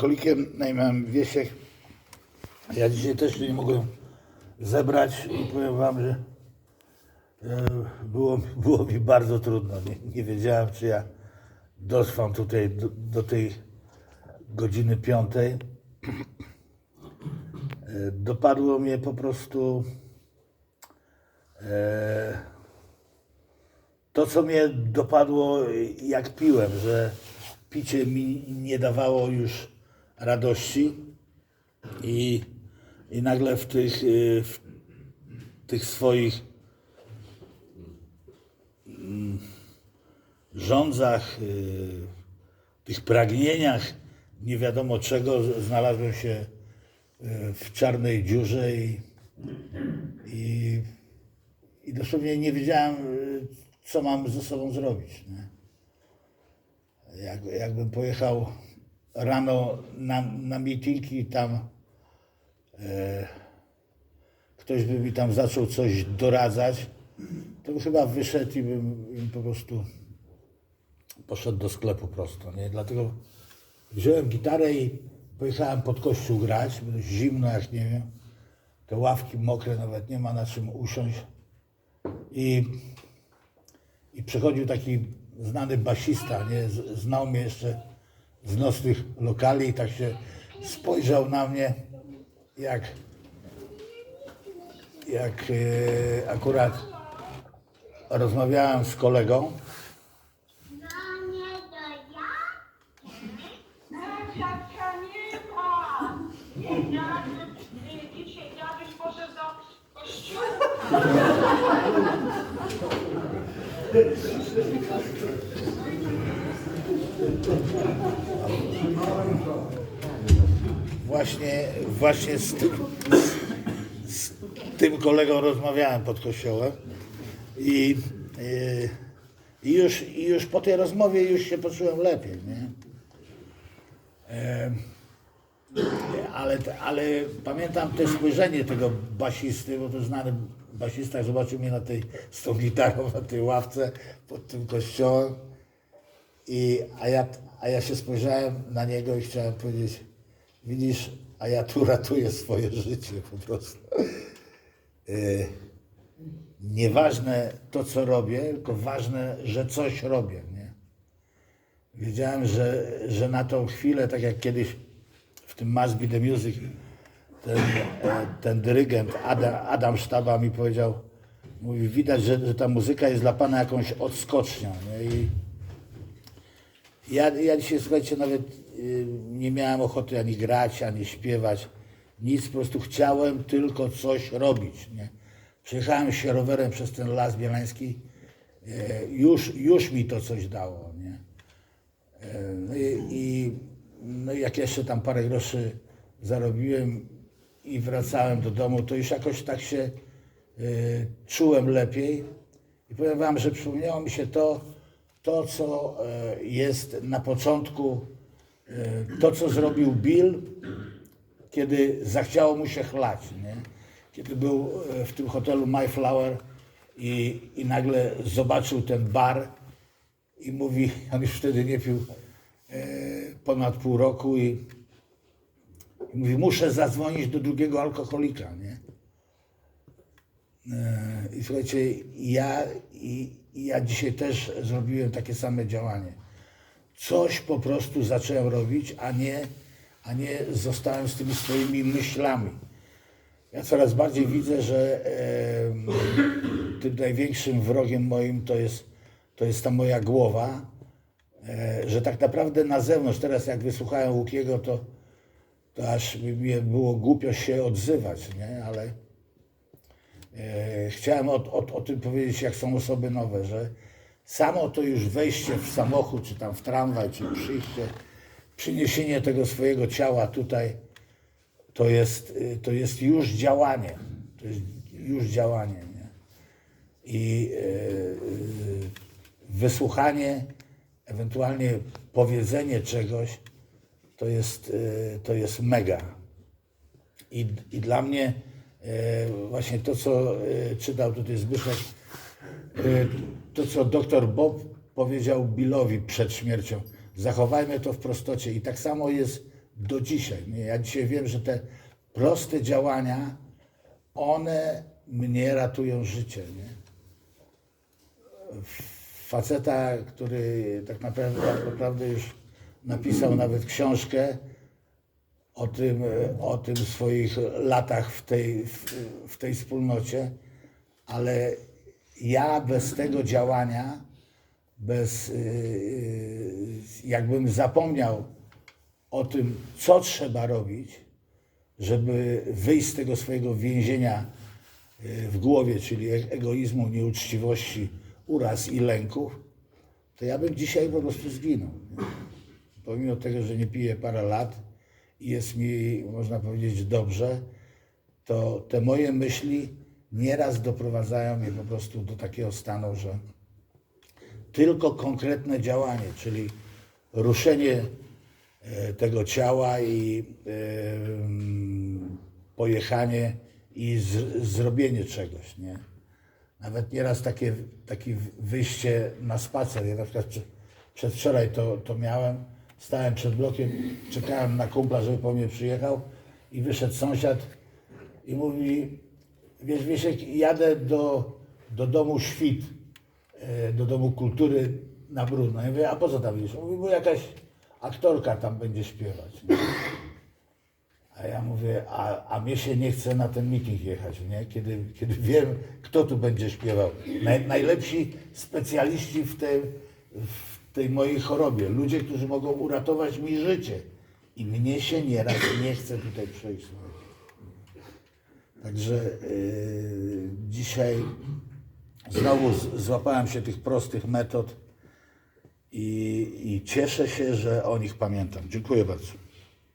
Kolikiem na imię Wiesiek. Ja dzisiaj też się nie mogłem zebrać i powiem wam, że e, było, było mi bardzo trudno. Nie, nie wiedziałem, czy ja dotrwam tutaj do, do tej godziny piątej. E, Dopadło mnie po prostu e, to, co mnie dopadło, jak piłem, że picie mi nie dawało już radości i, i nagle w tych, y, w tych swoich mm, rządzach, y, tych pragnieniach nie wiadomo czego, znalazłem się y, w czarnej dziurze i, i, i dosłownie nie wiedziałem, co mam ze sobą zrobić. Nie? Jak, jakbym pojechał rano na, na mitingi tam e, ktoś by mi tam zaczął coś doradzać, to bym chyba wyszedł i bym, bym po prostu poszedł do sklepu prosto. Nie? Dlatego wziąłem gitarę i pojechałem pod kościół grać, dość zimno, jak nie wiem. Te ławki mokre, nawet nie ma na czym usiąść. I i przychodził taki znany basista, nie? Znał mnie jeszcze z nocnych lokali i tak się spojrzał na mnie, jak, jak e, akurat rozmawiałem z kolegą właśnie, właśnie z tym, z tym kolegą rozmawiałem pod kościołem i, e, i, już, i już po tej rozmowie już się poczułem lepiej, nie? E, ale, ale pamiętam też spojrzenie tego basisty, bo to znany basista zobaczył mnie na tej, z tą gitarą na tej ławce pod tym kościołem i, a, ja, a ja się spojrzałem na niego i chciałem powiedzieć, widzisz, a ja tu ratuję swoje życie po prostu. Yy, nieważne to, co robię, tylko ważne, że coś robię. Nie? Wiedziałem, że, że na tą chwilę, tak jak kiedyś w tym Must Be The Music, ten, e, ten dyrygent Adam, Adam Sztaba mi powiedział, mówi, widać, że, że ta muzyka jest dla Pana jakąś odskocznią. Nie? I, ja, ja dzisiaj, słuchajcie, nawet y, nie miałem ochoty ani grać, ani śpiewać. Nic, po prostu chciałem tylko coś robić. Nie? Przejechałem się rowerem przez ten las bielański. E, już, już mi to coś dało. Nie? E, no, i, no jak jeszcze tam parę groszy zarobiłem i wracałem do domu, to już jakoś tak się e, czułem lepiej. I powiem wam, że przypomniało mi się to, to co e, jest na początku, e, to co zrobił Bill, kiedy zachciało mu się chlać. Nie? Kiedy był e, w tym hotelu Mayflower i, i nagle zobaczył ten bar i mówi, on już wtedy nie pił ponad pół roku i, i mówi, muszę zadzwonić do drugiego alkoholika. Nie? I słuchajcie, ja, i, i ja dzisiaj też zrobiłem takie same działanie. Coś po prostu zacząłem robić, a nie, a nie zostałem z tymi swoimi myślami. Ja coraz bardziej widzę, że em, tym największym wrogiem moim to jest, to jest ta moja głowa, e, że tak naprawdę na zewnątrz, teraz jak wysłuchałem Łukiego, to, to aż mi było głupio się odzywać, nie? ale e, chciałem o, o, o tym powiedzieć, jak są osoby nowe, że samo to już wejście w samochód, czy tam w tramwaj, czy przyjście, przyniesienie tego swojego ciała tutaj, to jest, y, to jest już działanie. To jest już działanie. Nie? I e, y, wysłuchanie, ewentualnie powiedzenie czegoś, to jest, y, to jest mega. I, I dla mnie e, właśnie to, co e, czytał tutaj Zbyszek, e, to, co doktor Bob powiedział Billowi przed śmiercią, zachowajmy to w prostocie. I tak samo jest do dzisiaj. Ja dzisiaj wiem, że te proste działania, one mnie ratują życie. Nie? Faceta, który tak naprawdę, tak naprawdę już napisał nawet książkę o tym, o tym swoich latach w tej, w, tej wspólnocie, ale ja bez tego działania, bez yy, jakbym zapomniał o tym, co trzeba robić, żeby wyjść z tego swojego więzienia w głowie, czyli e- egoizmu, nieuczciwości, uraz i lęków, to ja bym dzisiaj po prostu zginął. Pomimo tego, że nie piję parę lat i jest mi, można powiedzieć, dobrze, to te moje myśli nieraz doprowadzają mnie po prostu do takiego stanu, że tylko konkretne działanie, czyli ruszenie e, tego ciała i e, mm, pojechanie i z, zrobienie czegoś, nie? Nawet nieraz takie, takie wyjście na spacer. Ja na przykład prze- przedwczoraj to, to miałem. Stałem przed blokiem, czekałem na kumpla, żeby po mnie przyjechał i wyszedł sąsiad i mówi, wiesz, Wiesiek, jadę do, do domu Świt, e, do domu kultury na Brudno. Ja mówię, a po co tam idziesz? Mówi, bo jakaś aktorka tam będzie śpiewać. A ja mówię, a, a mnie się nie chce na ten meeting jechać, nie? Kiedy, kiedy wiem, kto tu będzie śpiewał. Naj, najlepsi specjaliści w tej, w tej mojej chorobie. Ludzie, którzy mogą uratować mi życie. I mnie się nieraz nie chce tutaj przejść. Także yy, dzisiaj znowu złapałem się tych prostych metod i, i cieszę się, że o nich pamiętam. Dziękuję bardzo.